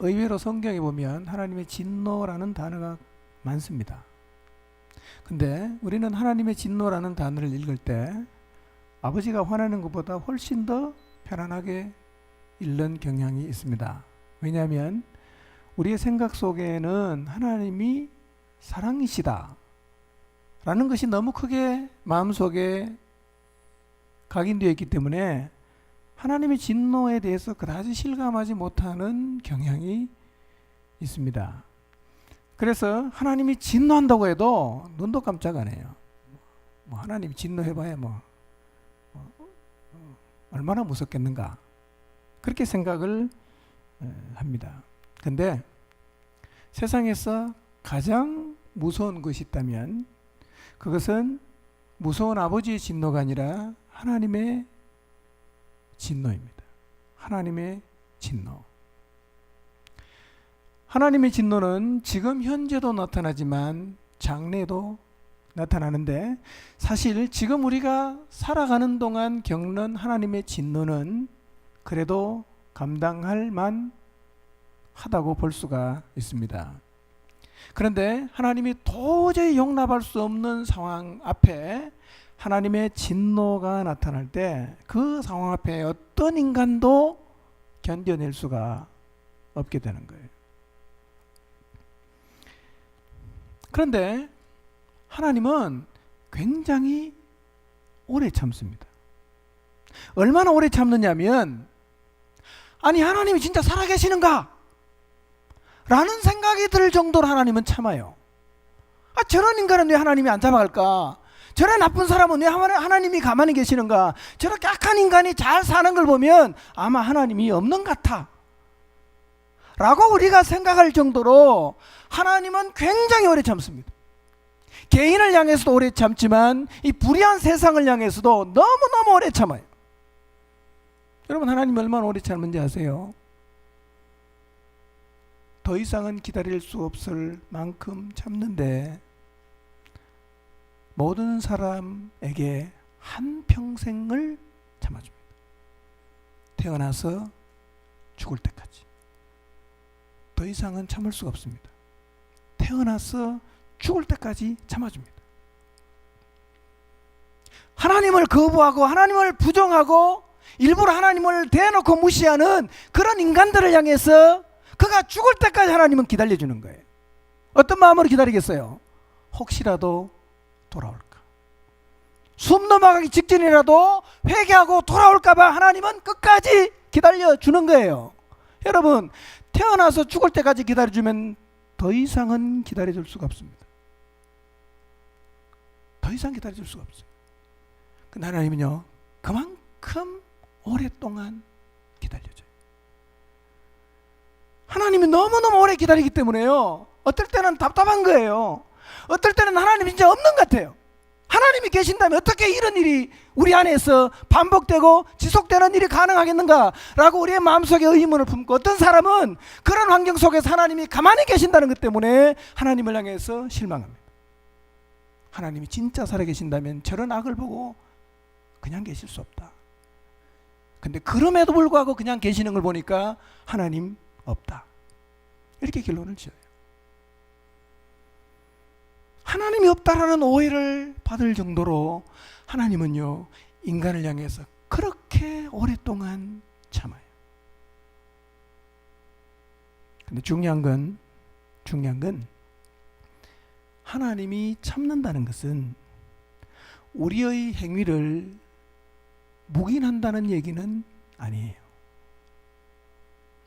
의외로 성경에 보면 하나님의 진노라는 단어가 많습니다. 근데 우리는 하나님의 진노라는 단어를 읽을 때 아버지가 화내는 것보다 훨씬 더 편안하게 읽는 경향이 있습니다. 왜냐하면 우리의 생각 속에는 하나님이 사랑이시다 라는 것이 너무 크게 마음속에 각인되어 있기 때문에 하나님의 진노에 대해서 그다지 실감하지 못하는 경향이 있습니다. 그래서 하나님이 진노한다고 해도 눈도 깜짝 안 해요. 뭐 하나님 진노해봐야 뭐 어, 어, 얼마나 무섭겠는가 그렇게 생각을 에, 합니다. 근데 세상에서 가장 무서운 것이 있다면 그것은 무서운 아버지의 진노가 아니라 하나님의 진노입니다. 하나님의 진노. 하나님의 진노는 지금 현재도 나타나지만 장래에도 나타나는데 사실 지금 우리가 살아가는 동안 겪는 하나님의 진노는 그래도 감당할 만 하다고 볼 수가 있습니다. 그런데 하나님이 도저히 용납할 수 없는 상황 앞에 하나님의 진노가 나타날 때 그 상황 앞에 어떤 인간도 견뎌낼 수가 없게 되는 거예요. 그런데 하나님은 굉장히 오래 참습니다. 얼마나 오래 참느냐면 아니 하나님이 진짜 살아계시는가? 라는 생각이 들 정도로 하나님은 참아요. 아, 저런 인간은 왜 하나님이 안 잡아갈까? 저런 나쁜 사람은 왜 하나님이 가만히 계시는가? 저렇게 악한 인간이 잘 사는 걸 보면 아마 하나님이 없는 것 같아. 라고 우리가 생각할 정도로 하나님은 굉장히 오래 참습니다. 개인을 향해서도 오래 참지만 이 불의한 세상을 향해서도 너무너무 오래 참아요. 여러분 하나님 얼마나 오래 참는지 아세요? 더 이상은 기다릴 수 없을 만큼 참는데 모든 사람에게 한 평생을 참아줍니다. 태어나서 죽을 때까지. 더 이상은 참을 수가 없습니다. 태어나서 죽을 때까지 참아줍니다. 하나님을 거부하고 하나님을 부정하고 일부러 하나님을 대놓고 무시하는 그런 인간들을 향해서 그가 죽을 때까지 하나님은 기다려주는 거예요. 어떤 마음으로 기다리겠어요? 혹시라도 돌아올까? 숨 넘어가기 직전이라도 회개하고 돌아올까봐 하나님은 끝까지 기다려주는 거예요. 여러분, 태어나서 죽을 때까지 기다려주면 더 이상은 기다려줄 수가 없습니다. 더 이상 기다려줄 수가 없어요. 근데 하나님은요, 그만큼 오랫동안 기다려줘요. 하나님이 너무너무 오래 기다리기 때문에요. 어떨 때는 답답한 거예요. 어떨 때는 하나님이 진짜 없는 것 같아요. 하나님이 계신다면 어떻게 이런 일이 우리 안에서 반복되고 지속되는 일이 가능하겠는가? 라고 우리의 마음속에 의문을 품고 어떤 사람은 그런 환경 속에서 하나님이 가만히 계신다는 것 때문에 하나님을 향해서 실망합니다. 하나님이 진짜 살아계신다면 저런 악을 보고 그냥 계실 수 없다. 근데 그럼에도 불구하고 그냥 계시는 걸 보니까 하나님 없다. 이렇게 결론을 지어요. 하나님이 없다라는 오해를 받을 정도로 하나님은요, 인간을 향해서 그렇게 오랫동안 참아요. 근데 중요한 건, 중요한 건, 하나님이 참는다는 것은 우리의 행위를 묵인한다는 얘기는 아니에요.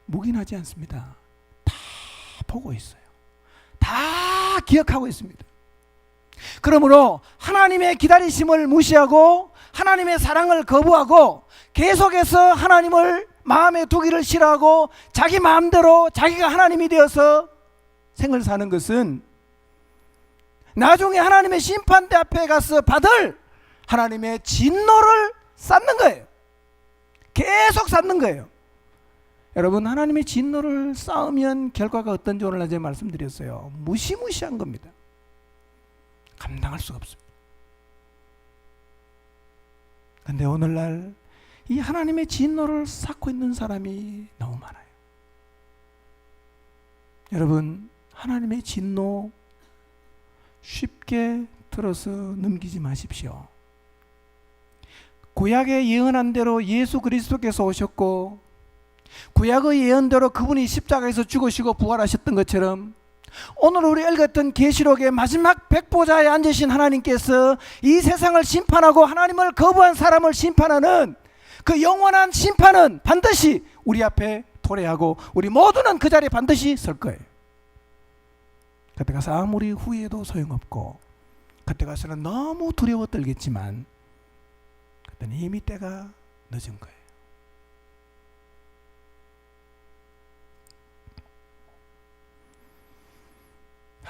묵인하지 않습니다. 다 보고 있어요. 다 기억하고 있습니다. 그러므로 하나님의 기다리심을 무시하고 하나님의 사랑을 거부하고 계속해서 하나님을 마음에 두기를 싫어하고 자기 마음대로 자기가 하나님이 되어서 생을 사는 것은 나중에 하나님의 심판대 앞에 가서 받을 하나님의 진노를 쌓는 거예요. 계속 쌓는 거예요. 여러분 하나님의 진노를 쌓으면 결과가 어떤지 오늘 낮에 말씀드렸어요. 무시무시한 겁니다. 감당할 수가 없습니다. 근데 오늘날 이 하나님의 진노를 쌓고 있는 사람이 너무 많아요. 여러분 하나님의 진노 쉽게 들어서 넘기지 마십시오. 구약의 예언한 대로 예수 그리스도께서 오셨고 구약의 예언대로 그분이 십자가에서 죽으시고 부활하셨던 것처럼 오늘 우리 읽었던 계시록의 마지막 백보자에 앉으신 하나님께서 이 세상을 심판하고 하나님을 거부한 사람을 심판하는 그 영원한 심판은 반드시 우리 앞에 도래하고 우리 모두는 그 자리에 반드시 설 거예요. 그때 가서 아무리 후회해도 소용없고 그때 가서는 너무 두려워 떨겠지만 그때는 이미 때가 늦은 거예요.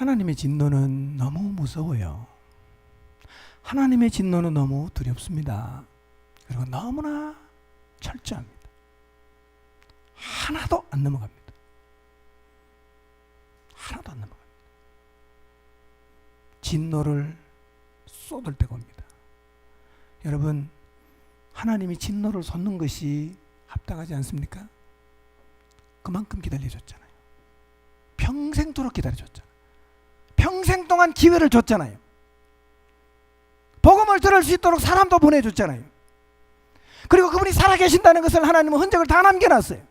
하나님의 진노는 너무 무서워요. 하나님의 진노는 너무 두렵습니다. 그리고 너무나 철저합니다. 하나도 안 넘어갑니다. 하나도 안 넘어갑니다. 진노를 쏟을 때가 옵니다. 여러분, 하나님이 진노를 쏟는 것이 합당하지 않습니까? 그만큼 기다려줬잖아요. 평생도록 기다려줬잖아요. 평생 동안 기회를 줬잖아요. 복음을 들을 수 있도록 사람도 보내줬잖아요. 그리고 그분이 살아계신다는 것을 하나님은 흔적을 다 남겨놨어요.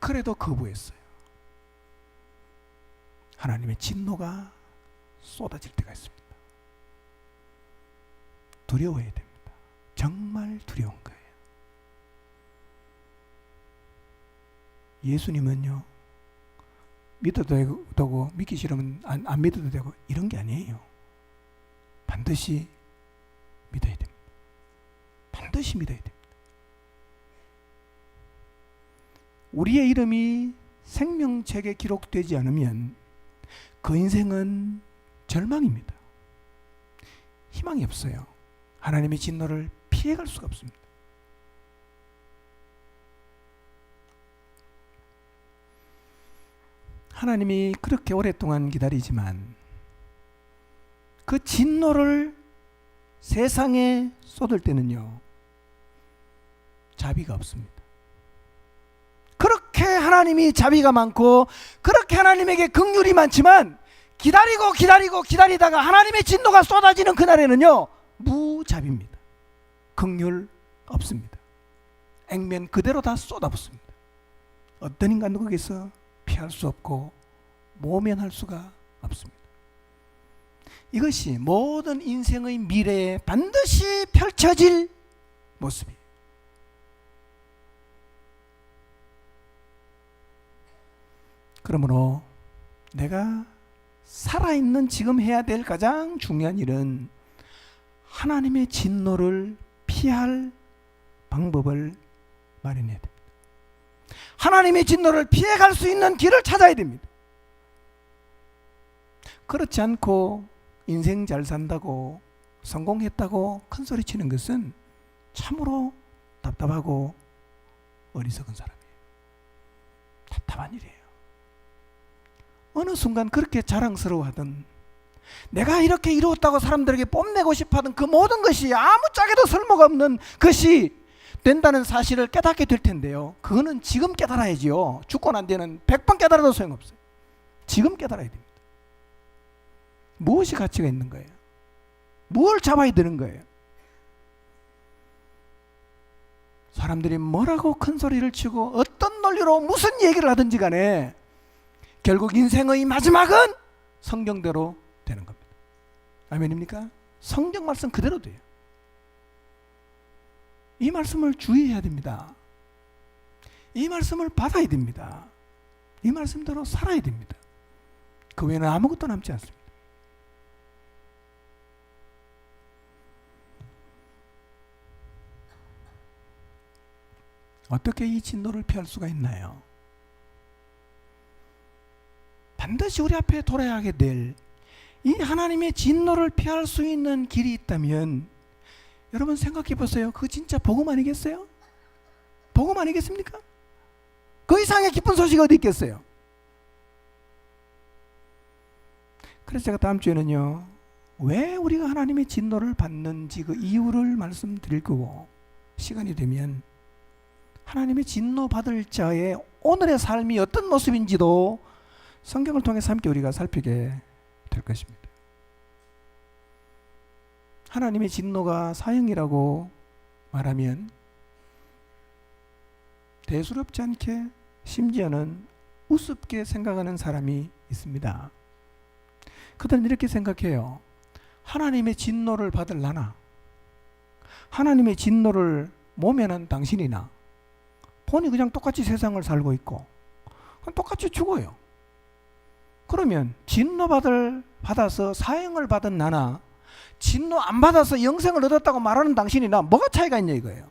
그래도 거부했어요. 하나님의 진노가 쏟아질 때가 있습니다. 두려워야 됩니다. 정말 두려운 거예요. 예수님은요, 믿어도 되고, 믿기 싫으면 안, 안 믿어도 되고, 이런 게 아니에요. 반드시 믿어야 됩니다. 반드시 믿어야 됩니다. 우리의 이름이 생명책에 기록되지 않으면 그 인생은 절망입니다. 희망이 없어요. 하나님의 진노를 피해갈 수가 없습니다. 하나님이 그렇게 오랫동안 기다리지만 그 진노를 세상에 쏟을 때는요, 자비가 없습니다. 그렇게 하나님이 자비가 많고, 그렇게 하나님에게 긍휼이 많지만, 기다리고 기다리고 기다리다가 하나님의 진노가 쏟아지는 그날에는요, 무자비입니다. 긍휼 없습니다. 액면 그대로 다 쏟아붓습니다. 어떤 인간도 거기서 피할 수 없고, 모면할 수가 없습니다. 이것이 모든 인생의 미래에 반드시 펼쳐질 모습이에요. 그러므로 내가 살아있는 지금 해야 될 가장 중요한 일은 하나님의 진노를 피할 방법을 마련해야 됩니다. 하나님의 진노를 피해갈 수 있는 길을 찾아야 됩니다. 그렇지 않고 인생 잘 산다고 성공했다고 큰 소리 치는 것은 참으로 답답하고 어리석은 사람이에요. 답답한 일이에요. 어느 순간 그렇게 자랑스러워하던 내가 이렇게 이루었다고 사람들에게 뽐내고 싶어 하던 그 모든 것이 아무 짝에도 쓸모가 없는 것이 된다는 사실을 깨닫게 될 텐데요. 그거는 지금 깨달아야지요. 죽고 난 뒤에는 100번 깨달아도 소용없어요. 지금 깨달아야 됩니다. 무엇이 가치가 있는 거예요? 뭘 잡아야 되는 거예요? 사람들이 뭐라고 큰 소리를 치고 어떤 논리로 무슨 얘기를 하든지 간에 결국 인생의 마지막은 성경대로 되는 겁니다. 아멘입니까? 성경 말씀 그대로 돼요. 이 말씀을 주의해야 됩니다. 이 말씀을 받아야 됩니다. 이 말씀대로 살아야 됩니다. 그 외에는 아무것도 남지 않습니다. 어떻게 이 진노를 피할 수가 있나요? 반드시 우리 앞에 돌아야 될이 하나님의 진노를 피할 수 있는 길이 있다면 여러분 생각해 보세요. 그 진짜 복음 아니겠어요? 복음 아니겠습니까? 그 이상의 기쁜 소식 어디 있겠어요? 그래서 제가 다음 주에는요. 왜 우리가 하나님의 진노를 받는지 그 이유를 말씀드릴 거고 시간이 되면 하나님의 진노 받을 자의 오늘의 삶이 어떤 모습인지도 성경을 통해서 함께 우리가 살피게 될 것입니다. 하나님의 진노가 사형이라고 말하면 대수롭지 않게 심지어는 우습게 생각하는 사람이 있습니다. 그들은 이렇게 생각해요. 하나님의 진노를 받을라나? 하나님의 진노를 모면한 당신이나? 본이 그냥 똑같이 세상을 살고 있고, 똑같이 죽어요. 그러면 진노 받을 받아서 사형을 받은 나나 진노 안 받아서 영생을 얻었다고 말하는 당신이나 뭐가 차이가 있냐 이거예요.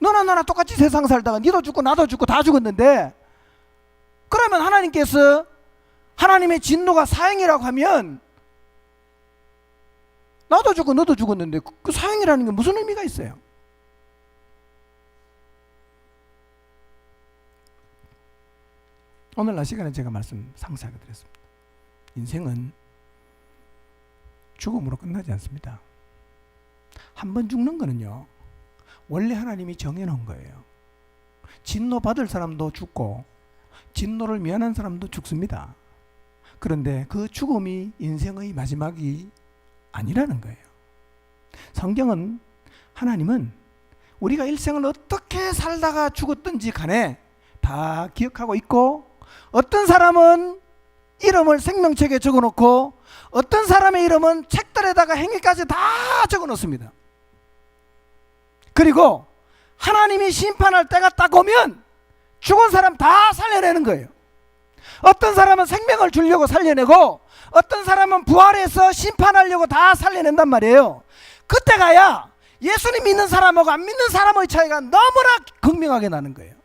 너나 나나 똑같이 세상 살다가 니도 죽고 나도 죽고 다 죽었는데 그러면 하나님께서 하나님의 진노가 사형이라고 하면 나도 죽고 너도 죽었는데 그- 그 사형이라는 게 무슨 의미가 있어요? 오늘 날 시간에 제가 말씀 상세하게 드렸습니다. 인생은 죽음으로 끝나지 않습니다. 한 번 죽는 거는요, 원래 하나님이 정해놓은 거예요. 진노 받을 사람도 죽고, 진노를 면한 사람도 죽습니다. 그런데 그 죽음이 인생의 마지막이 아니라는 거예요. 성경은 하나님은 우리가 일생을 어떻게 살다가 죽었든지 간에 다 기억하고 있고, 어떤 사람은 이름을 생명책에 적어 놓고 어떤 사람의 이름은 책들에다가 행위까지 다 적어 놓습니다. 그리고 하나님이 심판할 때가 딱 오면 죽은 사람 다 살려내는 거예요. 어떤 사람은 생명을 주려고 살려내고 어떤 사람은 부활해서 심판하려고 다 살려낸단 말이에요. 그때 가야 예수님 믿는 사람하고 안 믿는 사람의 차이가 너무나 극명하게 나는 거예요.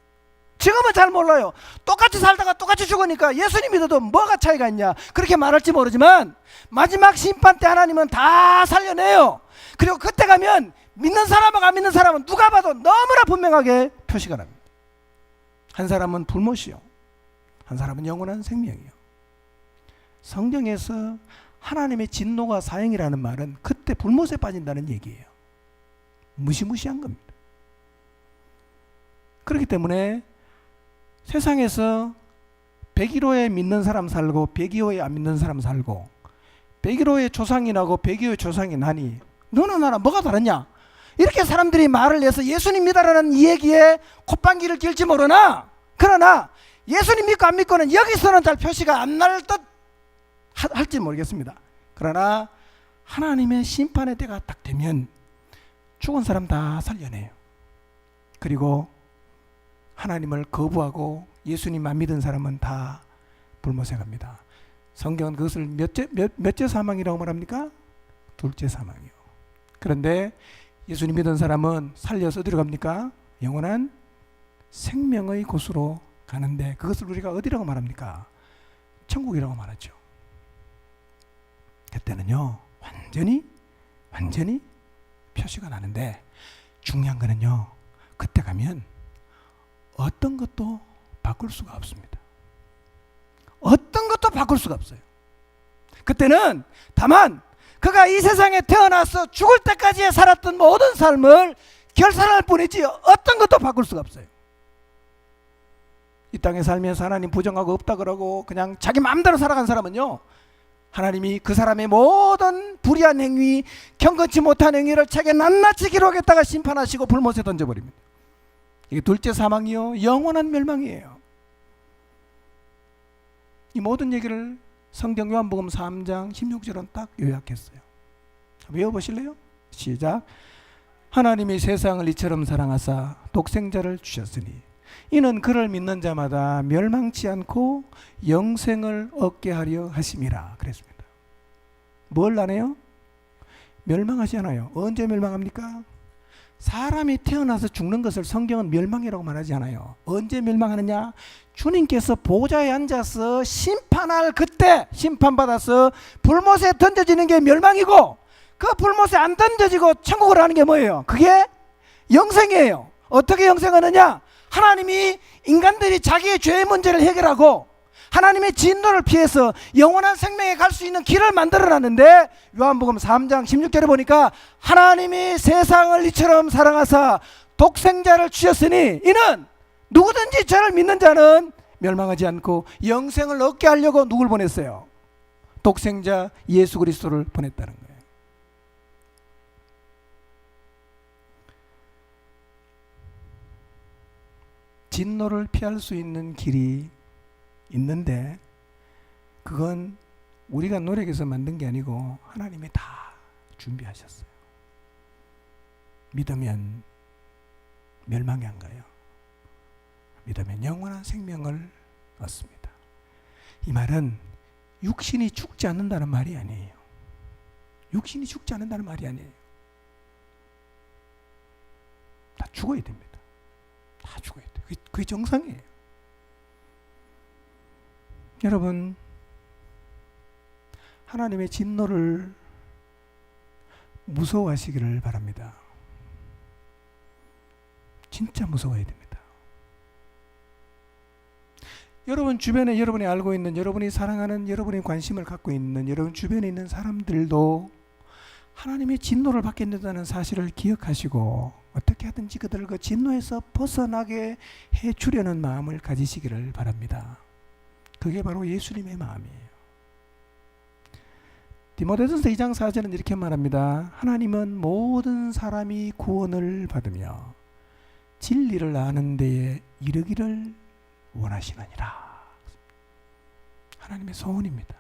지금은 잘 몰라요. 똑같이 살다가 똑같이 죽으니까 예수님 믿어도 뭐가 차이가 있냐. 그렇게 말할지 모르지만 마지막 심판 때 하나님은 다 살려내요. 그리고 그때 가면 믿는 사람하고 안 믿는 사람은 누가 봐도 너무나 분명하게 표시가 납니다. 한 사람은 불못이요. 한 사람은 영원한 생명이요. 성경에서 하나님의 진노가 사형이라는 말은 그때 불못에 빠진다는 얘기예요. 무시무시한 겁니다. 그렇기 때문에 세상에서 101호에 믿는 사람 살고 102호에 안 믿는 사람 살고 101호에 조상이 나고 102호에 조상이 나니 너는 나랑 뭐가 다르냐? 이렇게 사람들이 말을 해서 예수님 믿어라는 이 얘기에 콧방귀를 낄지 모르나 그러나 예수님 믿고 안 믿고는 여기서는 잘 표시가 안 날 듯 할지 모르겠습니다. 그러나 하나님의 심판의 때가 딱 되면 죽은 사람 다 살려내요. 그리고 하나님을 거부하고 예수님만 믿은 사람은 다 불못에 갑니다. 성경은 그것을 몇째 몇, 몇째 사망이라고 말합니까? 둘째 사망이요. 그런데 예수님 믿은 사람은 살려서 어디로 갑니까? 영원한 생명의 곳으로 가는데 그것을 우리가 어디라고 말합니까? 천국이라고 말하죠. 그때는요 완전히 완전히 표시가 나는데 중요한 거는요 그때 가면 어떤 것도 바꿀 수가 없습니다. 어떤 것도 바꿀 수가 없어요. 그때는 다만 그가 이 세상에 태어나서 죽을 때까지 살았던 모든 삶을 결산할 뿐이지 어떤 것도 바꿀 수가 없어요. 이 땅에 살면서 하나님 부정하고 없다 그러고 그냥 자기 마음대로 살아간 사람은요. 하나님이 그 사람의 모든 불의한 행위, 경건치 못한 행위를 책에 낱낱이 기록했다가 심판하시고 불못에 던져버립니다. 이게 둘째 사망이요 영원한 멸망이에요. 이 모든 얘기를 성경 요한복음 3장 16절은 딱 요약했어요. 외워보실래요? 시작. 하나님이 세상을 이처럼 사랑하사 독생자를 주셨으니 이는 그를 믿는 자마다 멸망치 않고 영생을 얻게 하려 하심이라 그랬습니다. 뭘 나네요? 멸망하지 않아요. 언제 멸망합니까? 사람이 태어나서 죽는 것을 성경은 멸망이라고 말하지 않아요. 언제 멸망하느냐? 주님께서 보좌에 앉아서 심판할 그때 심판받아서 불못에 던져지는 게 멸망이고 그 불못에 안 던져지고 천국을 하는 게 뭐예요? 그게 영생이에요. 어떻게 영생하느냐? 하나님이 인간들이 자기의 죄의 문제를 해결하고 하나님의 진노를 피해서 영원한 생명에 갈 수 있는 길을 만들어 놨는데 요한복음 3장 16절에 보니까 하나님이 세상을 이처럼 사랑하사 독생자를 주셨으니 이는 누구든지 저를 믿는 자는 멸망하지 않고 영생을 얻게 하려고 누굴 보냈어요? 독생자 예수 그리스도를 보냈다는 거예요. 진노를 피할 수 있는 길이 있는데 그건 우리가 노력해서 만든 게 아니고 하나님이 다 준비하셨어요. 믿으면 멸망이 안 가요. 믿으면 영원한 생명을 얻습니다. 이 말은 육신이 죽지 않는다는 말이 아니에요. 육신이 죽지 않는다는 말이 아니에요. 다 죽어야 됩니다. 다 죽어야 돼요. 그게, 그게 정상이에요. 여러분, 하나님의 진노를 무서워하시기를 바랍니다. 진짜 무서워야 됩니다. 여러분 주변에 여러분이 알고 있는 여러분이 사랑하는 여러분이 관심을 갖고 있는 여러분 주변에 있는 사람들도 하나님의 진노를 받게 된다는 사실을 기억하시고 어떻게 하든지 그들을 그 진노에서 벗어나게 해 주려는 마음을 가지시기를 바랍니다. 그게 바로 예수님의 마음이에요. 디모데전서 2장 4절은 이렇게 말합니다. 하나님은 모든 사람이 구원을 받으며 진리를 아는 데에 이르기를 원하시느니라. 하나님의 소원입니다.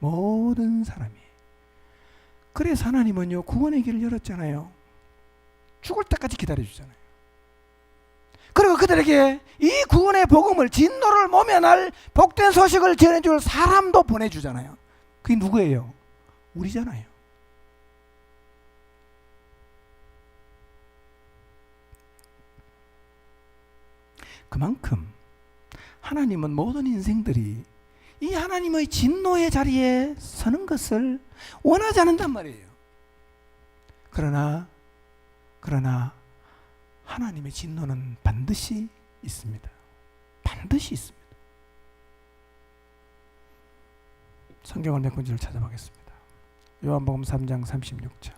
모든 사람이. 그래서 하나님은요, 구원의 길을 열었잖아요. 죽을 때까지 기다려주잖아요. 그리고 그들에게 이 구원의 복음을 진노를 모면할 복된 소식을 전해줄 사람도 보내주잖아요. 그게 누구예요? 우리잖아요. 그만큼 하나님은 모든 인생들이 이 하나님의 진노의 자리에 서는 것을 원하지 않는단 말이에요. 그러나 그러나 하나님의 진노는 반드시 있습니다. 반드시 있습니다. 성경을 몇 군지를 찾아보겠습니다. 요한복음 3장 36절.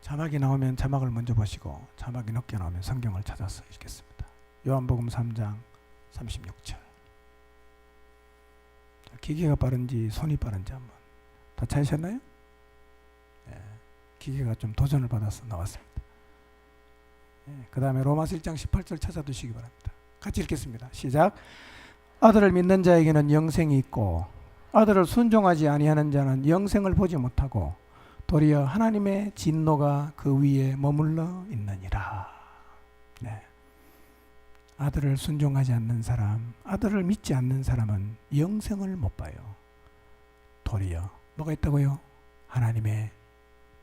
자막이 나오면 자막을 먼저 보시고 자막이 늦게 나오면 성경을 찾아서 읽겠습니다. 요한복음 3장 36절. 기계가 빠른지 손이 빠른지 한번 다 찾으셨나요? 예, 기계가 좀 도전을 받아서 나왔습니다. 예, 그 다음에 로마서 1장 18절 찾아두시기 바랍니다. 같이 읽겠습니다. 시작. 아들을 믿는 자에게는 영생이 있고 아들을 순종하지 아니하는 자는 영생을 보지 못하고 도리어 하나님의 진노가 그 위에 머물러 있느니라. 네. 아들을 순종하지 않는 사람, 아들을 믿지 않는 사람은 영생을 못 봐요. 도리어 뭐가 있다고요? 하나님의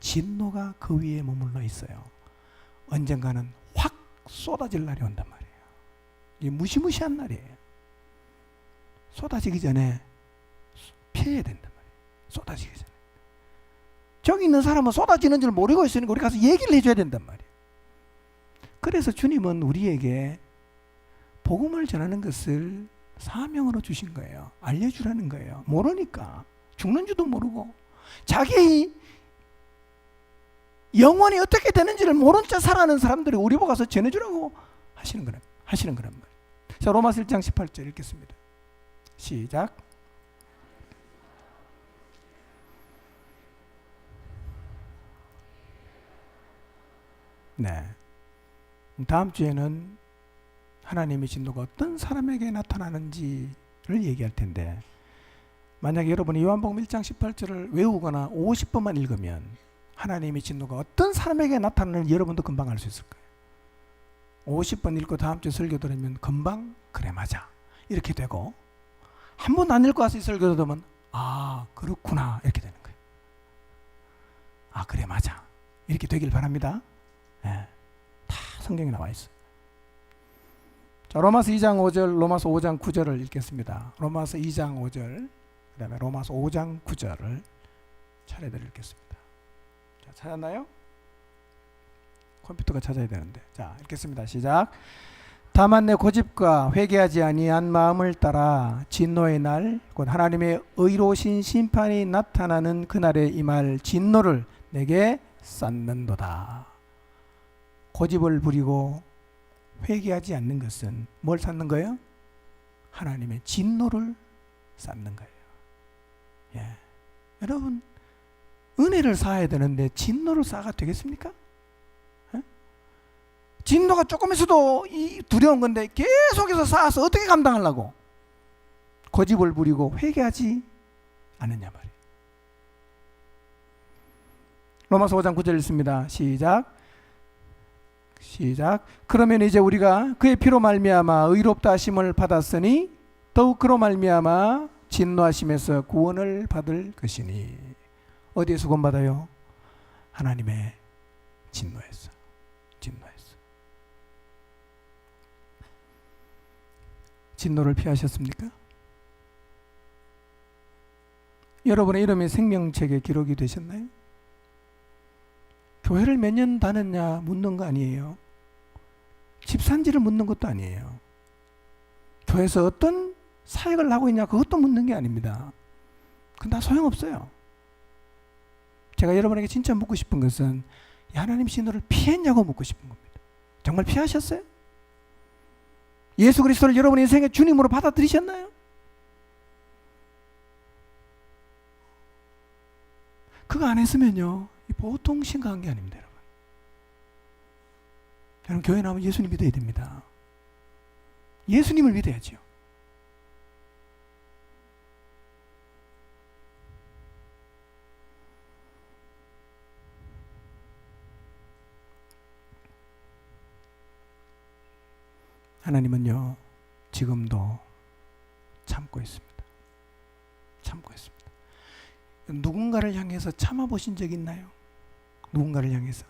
진노가 그 위에 머물러 있어요. 언젠가는 확 쏟아질 날이 온단 말이에요. 이 무시무시한 날이에요. 쏟아지기 전에 피해야 된단 말이에요. 쏟아지기 전에. 저기 있는 사람은 쏟아지는 줄 모르고 있으니까 우리 가서 얘기를 해줘야 된단 말이에요. 그래서 주님은 우리에게 복음을 전하는 것을 사명으로 주신 거예요. 알려주라는 거예요. 모르니까 죽는 줄도 모르고 자기 영원히 어떻게 되는지를 모른 채 살아가는 사람들이 우리 보고 가서 전해주라고 하시는 거란 하시는 거란 말이에요. 자 로마서 1장 18절 읽겠습니다. 시작. 네. 다음 주에는 하나님의 진노가 어떤 사람에게 나타나는지를 얘기할 텐데 만약에 여러분이 요한복음 1장 18절을 외우거나 50번만 읽으면 하나님의 진노가 어떤 사람에게 나타나는지 여러분도 금방 알 수 있을 거예요. 50번 읽고 다음 주에 설교 들으면 금방 그래 맞아 이렇게 되고 한 번 안 읽고 와서 이 설교 들으면 아 그렇구나 이렇게 되는 거예요. 아 그래 맞아 이렇게 되길 바랍니다. 네. 다 성경에 나와 있어요. 자, 로마서 2장 5절, 로마서 5장 9절을 읽겠습니다. 로마서 2장 5절, 그 다음에 로마서 5장 9절을 차례대로 읽겠습니다. 자, 찾았나요? 컴퓨터가 찾아야 되는데. 자, 읽겠습니다. 시작. 다만 내 고집과 회개하지 아니한 마음을 따라 진노의 날, 곧 하나님의 의로우신 심판이 나타나는 그날에 임할 진노를 내게 쌓는도다. 고집을 부리고 회개하지 않는 것은 뭘 쌓는 거예요? 하나님의 진노를 쌓는 거예요. 예. 여러분 은혜를 쌓아야 되는데 진노를 쌓아가 되겠습니까? 예? 진노가 조금 있어도 이 두려운 건데 계속해서 쌓아서 어떻게 감당하려고? 고집을 부리고 회개하지 않느냐 말이에요. 로마서 5장 9절 읽습니다. 시작. 시작. 그러면 이제 우리가 그의 피로 말미암아 의롭다 하심을 받았으니 더욱 그로 말미암아 진노하심에서 구원을 받을 것이니 어디에서 구원받아요? 하나님의 진노에서 진노에서 진노를 피하셨습니까? 여러분의 이름이 생명책에 기록이 되셨나요? 교회를 몇 년 다녔냐 묻는 거 아니에요. 집산지를 묻는 것도 아니에요. 교회에서 어떤 사역을 하고 있냐 그것도 묻는 게 아닙니다. 그건 다 소용없어요. 제가 여러분에게 진짜 묻고 싶은 것은 이 하나님 신호를 피했냐고 묻고 싶은 겁니다. 정말 피하셨어요? 예수 그리스도를 여러분 인생의 주님으로 받아들이셨나요? 그거 안 했으면요 이 보통 심각한 게 아닙니다 여러분 여러분 교회 나오면 예수님 믿어야 됩니다 예수님을 믿어야지요 하나님은요 지금도 참고 있습니다 참고 있습니다 누군가를 향해서 참아 보신 적 있나요? 누군가를 향해서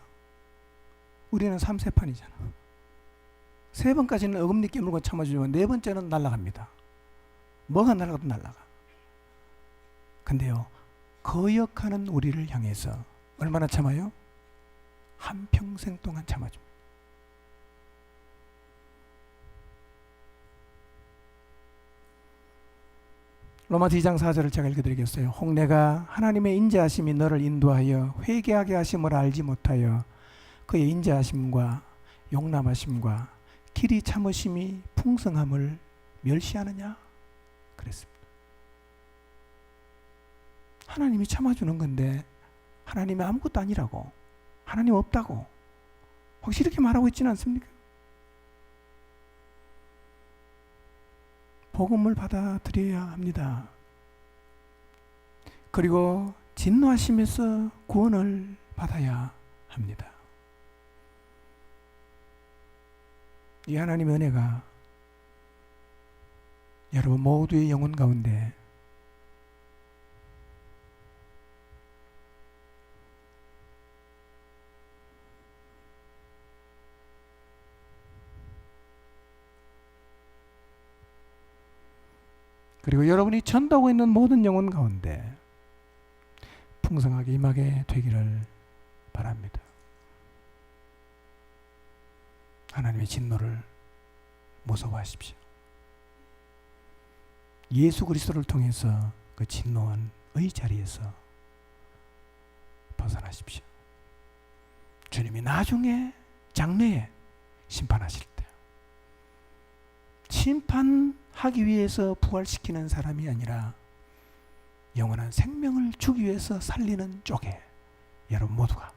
우리는 3세판이잖아. 세 번까지는 어금니 깨물고 참아주지만 네 번째는 날아갑니다. 뭐가 날아가도 날아가. 근데요, 거역하는 우리를 향해서 얼마나 참아요? 한 평생 동안 참아줍니다. 로마서 2장 4절을 제가 읽어드리겠어요. 홍내가 하나님의 인자하심이 너를 인도하여 회개하게 하심을 알지 못하여 그의 인자하심과 용남하심과 길이 참으심이 풍성함을 멸시하느냐 그랬습니다. 하나님이 참아주는 건데 하나님이 아무것도 아니라고 하나님 없다고 혹시 이렇게 말하고 있지는 않습니까? 복음을 받아들여야 합니다. 그리고 진노하심에서 구원을 받아야 합니다. 이 하나님의 은혜가 여러분 모두의 영혼 가운데 그리고 여러분이 전도하고 있는 모든 영혼 가운데 풍성하게 임하게 되기를 바랍니다. 하나님의 진노를 무서워하십시오. 예수 그리스도를 통해서 그 진노한 의 자리에서 벗어나십시오. 주님이 나중에 장래에 심판하실 때 심판하기 위해서 부활시키는 사람이 아니라 영원한 생명을 주기 위해서 살리는 쪽에 여러분 모두가